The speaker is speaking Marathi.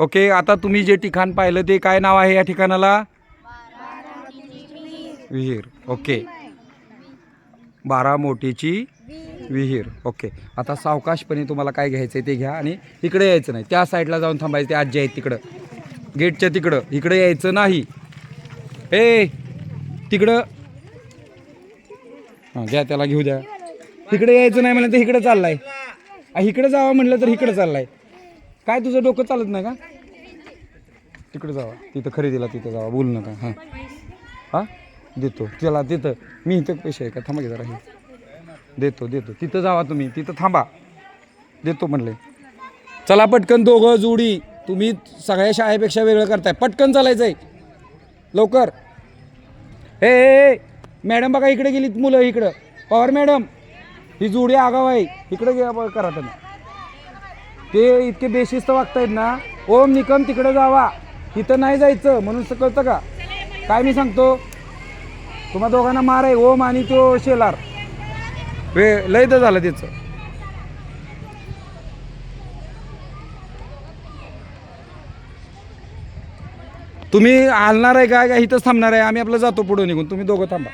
ओके आता तुम्ही जे ठिकाण पाहिलं ते काय नाव आहे या ठिकाणाला? विहीर. ओके. बारा मोठीची विहीर. ओके. आता सावकाशपणे तुम्हाला काय घ्यायचं आहे ते घ्या आणि इकडे यायचं नाही. त्या साईडला जाऊन थांबायचं. ते आजी आहेत तिकडं. गेटच्या तिकडं. इकडे यायचं नाही. ए तिकडं. हां घ्या त्याला घेऊ द्या. तिकडे यायचं नाही म्हणलं तर इकडे चाललाय. इकडं इकडे जावं म्हटलं तर इकडे चाललाय. काय तुझं डोकं चालत नाही का? तिकडे जावा. तिथं खरेदीला तिथं जावा. बोलू नका हां. हां? देतो. चला तिथं मी इथं पैसे आहे का? थांबा की जरा हे. देतो देतो. तिथं जावा तुम्ही. तिथं थांबा. देतो म्हणले. चला पटकन दोघं जोडी. तुम्ही सगळ्या शाळेपेक्षा वेगळं करताय. पटकन चालायचं आहे लवकर हे मॅडम बघा इकडे गेलीत मुलं इकडं. पवार मॅडम ही जोडी आगाव आहे. इकडे करा तुम्ही. ते इतके बेशिस्त वागतायत ना ओम निकम तिकडे जावा इथं नाही जायचं म्हणून कळतं का? काय मी सांगतो? तुम्हा दोघांना मार आहे ओम आणि तो शेलार. वे लय तर झालं त्याचं तुम्ही हलणार आहे काय का इथंच थांबणार आहे? आम्ही आपलं जातो पुढे निघून. तुम्ही दोघं थांबा.